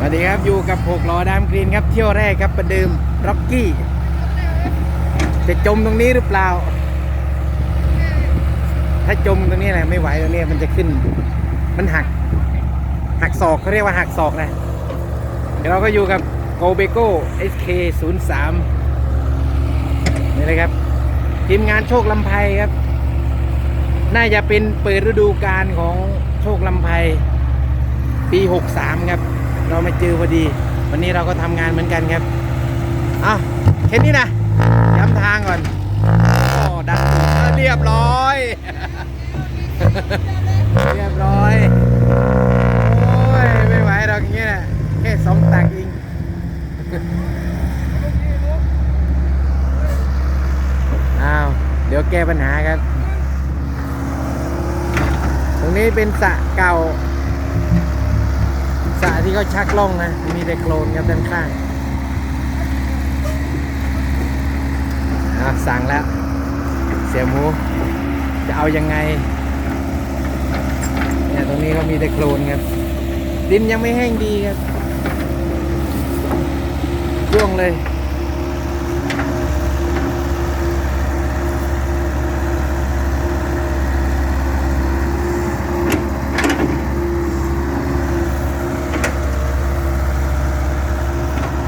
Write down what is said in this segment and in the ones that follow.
สวัสดีครับอยู่กับหกล้อดามกรีนครับเที่ยวแรกครับประเดิมร็อกกี้ จะจมตรงนี้หรือเปล่า ถ้าจมตรงนี้แหละไม่ไหวตรงนี้มันจะขึ้น มันหัก หักศอกเขาเรียกว่าหักศอกนะเดี๋ยวเราก็อยู่กับ g o b e c o SK 0 3 นี่เลยครับ ทีมงานโชคลำไพครับ น่าจะเป็นเปิดฤดูกาลของโชคลำไพปี 63 ครับ เรามาเจอพอดี วันนี้เราก็ทำงานเหมือนกันครับอ้าวแค่นี้นะย้ำทางก่อนอ๋อดันเรียบร้อย เรียบร้อยโอ้ยไม่ไหวหรอกอย่างเงี้ยแค่สองตักเองอ้าวเดี๋ยวแก้ปัญหาครับ ตรงนี้เป็นสระเก่า สระที่เขาชักล่องนะ มีแต่โคลนครับด้านข้างอะสั่งแล้ว เสียหมู จะเอายังไงเนี่ยตรงนี้เขามีแต่โคลนครับ ดินยังไม่แห้งดีครับร่วงเลย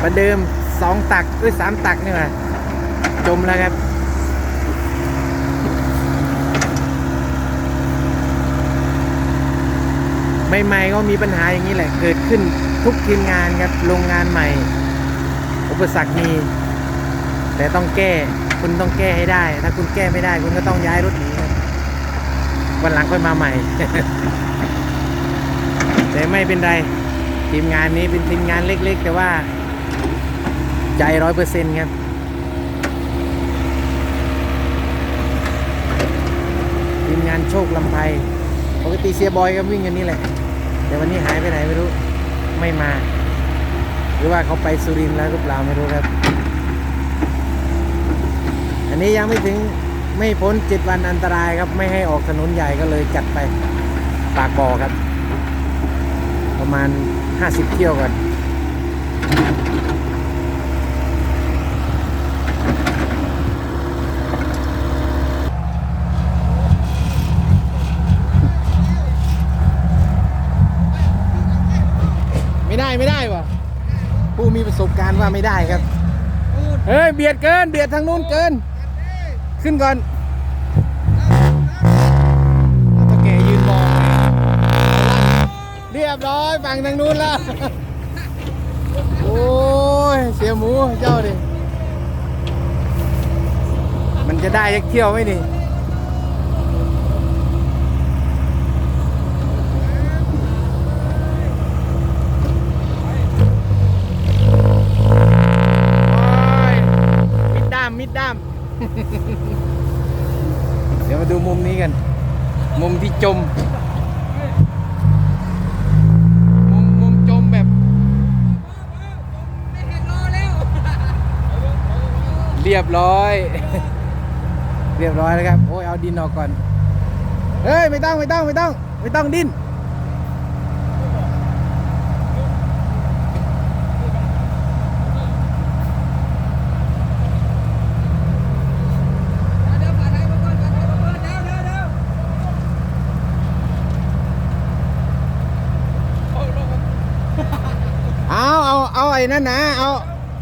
ประเดิมสองตักหรือสามตักนี่แหละจมแล้วครับใหม่ๆก็มีปัญหาอย่างนี้แหละ เกิดขึ้นทุกทีมงานครับโรงงานใหม่ อุปสรรคมี แต่ต้องแก้ คุณต้องแก้ให้ได้ ถ้าคุณแก้ไม่ได้ คุณก็ต้องย้ายรถหนีวันหลังค่อยมาใหม่ แต่ไม่เป็นไร ทีมงานนี้เป็นทีมงานเล็ก ๆ แต่ว่า ใจร้อยเปอร์เซ็นต์ครับ ทีมงานโชคลำไพปกติเสียบอยก็วิ่งกันนี่แหละ แต่วันนี้หายไปไหนไม่รู้ ไม่มา หรือว่าเขาไปสุรินทร์แล้วหรือเปล่าไม่รู้ครับ อันนี้ยังไม่ถึงไม่พ้นเจ็ดวันอันตรายครับ ไม่ให้ออกถนนใหญ่ก็เลยจัดไปปากบ่อครับ ประมาณ 50 เที่ยวก่อน ไม่ได้ไม่ได้วะผู้มีประสบการณ์ว่าไม่ได้ครับ เฮ้ย เบียดเกิน เบียดทางนู้นเกิน ขึ้นก่อนตะแกยืนมองเรียบร้อยฝั่งทางนู้นแล้ว โอ้ย เสียหมูเจ้าดิมัน จะได้ยักเที่ยวไหมนี่โอ้ยมิดด้ามมิดด้าม เดี๋ยวมาดูมุมนี้กัน มุมที่จม มุมมุมจมแบบเรียบร้อย เรียบร้อยแล้วครับ โอ้ยเอาดินออกก่อน เฮ้ย ไม่ต้องไม่ต้องไม่ต้อง ไม่ต้องดินเอาเอาเอาไอ้นั่นนะเอา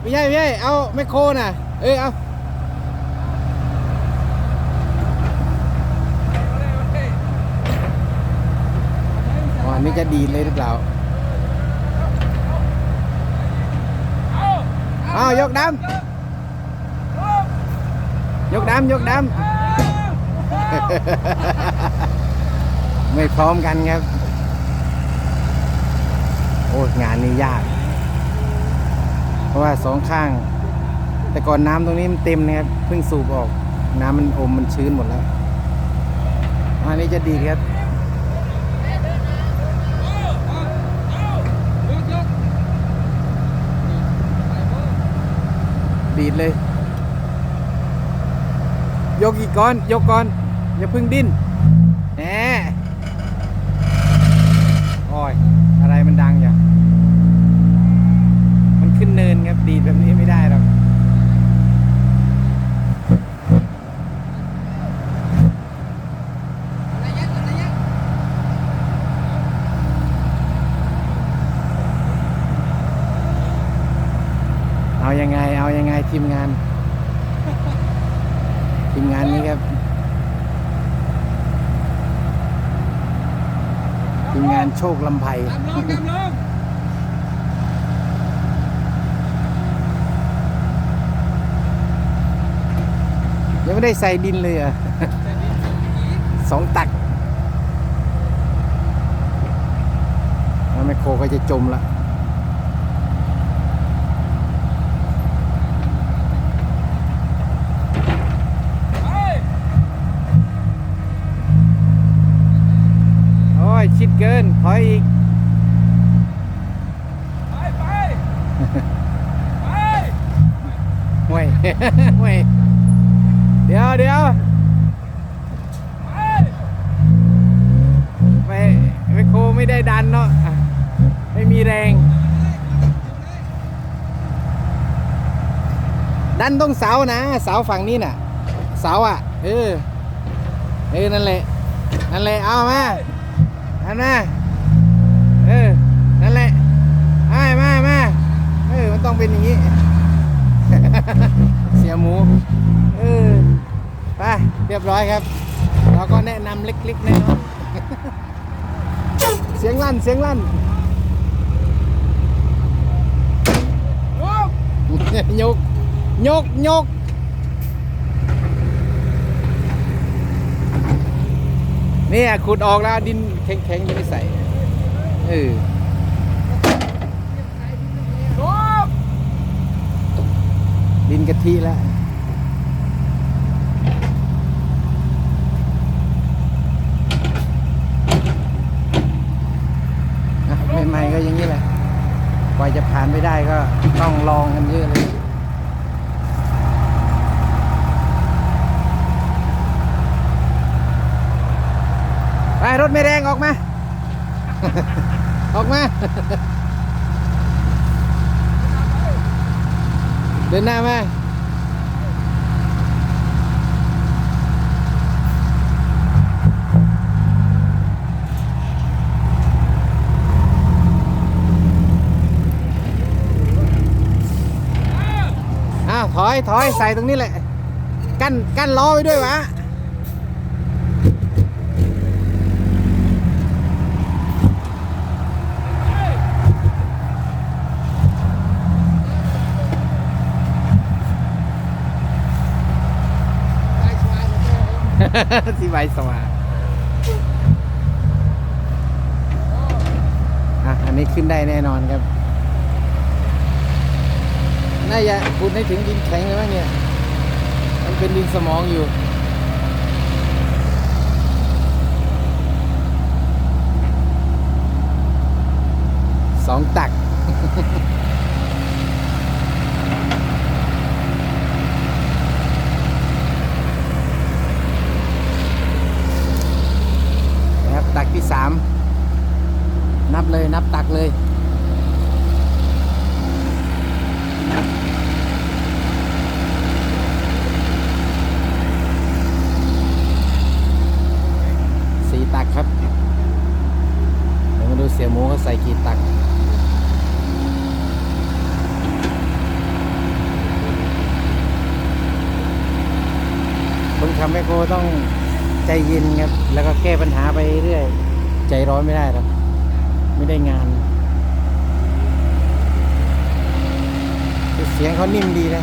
ไม่ใช่ไม่ใช่เอาไมคโครน่ะ เอ้ยเอา อ๋ออันนี้จะดีเลยหรือเปล่าเอาวยกดำยกดำยกดำไม่พร้อมกันครับ โอ้ยงานนี้ยาก เพราะว่าสองข้าง แต่ก่อนน้ำตรงนี้มันเต็มนะครับ เพิ่งสูบออก น้ำมันอมมันชื้นหมดแล้วอันนี้จะดีครับ ดีดเลย ยกอีกก้อน ยกก้อน อย่าพึ่งดิ้นแหมโอ้ย อะไรมันดังอย่าง มันขึ้นเนินครับ ดีดแบบนี้ไม่ได้ เอายังไงทีมงาน ทีมงานนี้ครับ ทีมงานโชคลำไพยังไม่ได้ใส่ดินเลยอะสองตักแล้วแมคโครก็จะจมละ ไป โอ้ย ชิดเกิน ถ อยอีก ไปไปไปห่วยห่วยเดี๋ยวเดี๋ยวไปไม่แมคโครไม่ได้ดันเนาะอะไม่มีแรง ดันตรงเสานะ เสาฝั่งนี้น่ะ เสาอะ เออ เออ นั่นแหละ นั่นแหละ เอามาอันมาเออ นั่นแหละเอามามา เออ มัน ต้องเป็นอย่างนี้ เสียหมูเออไปเรียบร้อยครับ เราก็แนะนำเล็กๆน้อยๆเสียงลั่นเสียงลั่นลุกยกยกยกเนี่ยขุดออกแล้วดินแข็งๆยังไม่ใส่เออ ลุก ดินกะทิแล้วอะใหม่ๆก็อย่างนี้แหละกว่าจะผ่านไปได้ก็ต้องลองกันเยอะเลยไปรถไม่แรงออกมา ออกมา เดินหน้ามา อ้าว ถอย ถอย ใส่ตรงนี้แหละ กั้น กั้นล้อไว้ด้วยวะ สีใบสว่างอะอันนี้ขึ้นได้แน่นอนครับ น่าจะขุดให้ถึงดินแข็งเลยมั้งเนี่ย มันเป็นดินสมองอยู่สองตัก นะครับ ตัก ที่สามนับเลยนับตักเลยสี่ตักครับ เดี๋ยวมาดูเสียหมูเขาใส่กี่ตักคนทำแมคโครต้องใจเย็นครับ แล้วก็แก้ปัญหาไปเรื่อย ใจร้อนไม่ได้หรอกไม่ได้งาน เสียงเขานิ่มดีนะ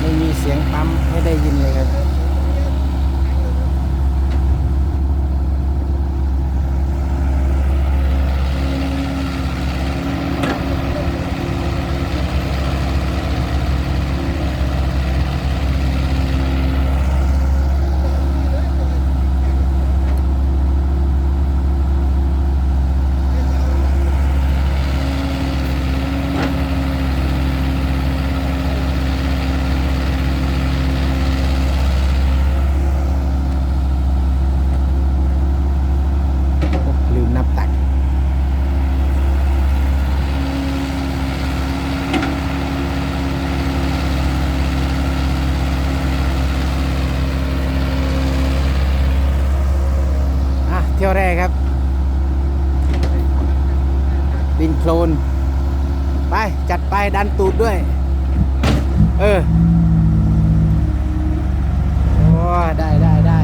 ไม่มีเสียงปั๊มให้ได้ยินเลยครับ ดไปดันตูดด้วย เออ โอ้ได้ได้ได้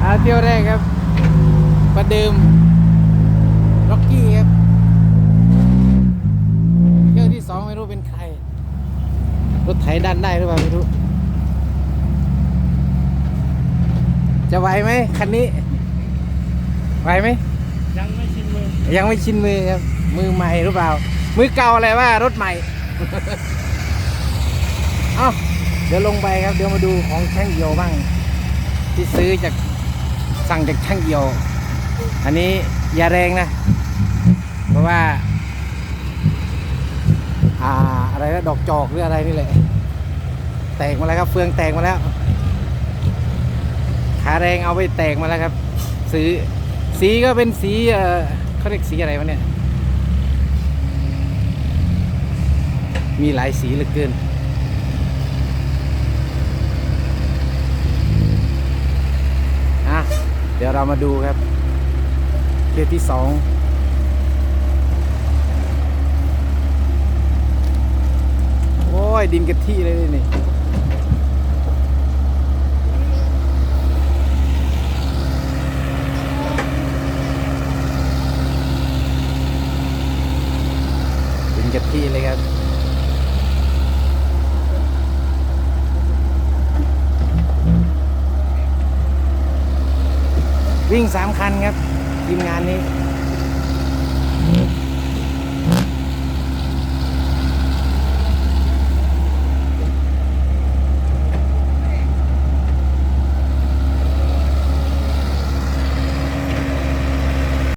เอาเที่ยวแรกครับ ประเดิมร็อกกี้ครับเที่ยวที่สองไม่รู้เป็นใคร รถไถดันได้หรือเปล่าไม่รู้ จะไหวไหมคันนี้ ไหวไหมยังไม่ชินมือ ยังไม่ชินมือครับ มือใหม่หรือเปล่า มือเก่าอะไรว่ารถใหม่ เอ้าเดี๋ยวลงไปครับเดี๋ยวมาดูของช่างเอียวบ้าง ที่ซื้อจากสั่งจากช่างเอียว อันนี้อย่าแรงนะ เพราะว่า อ่าอะไรนะดอกจอกหรืออะไรนี่แหละ แตกมาแล้วครับ เฟืองแตกมาแล้วขาแรงเอาไปแตกมาแล้วครับ ซื้อสีก็เป็นสีเอ่อเขาเรียกสีอะไรวะเนี่ย มีหลายสีเหลือเกิน อะ เดี๋ยวเรามาดูครับเที่ยวที่สองโอ้ย ดินกะทิเลยนี่ดินกะทิเลยครับ วิ่งสามคันครับทีมงานนี้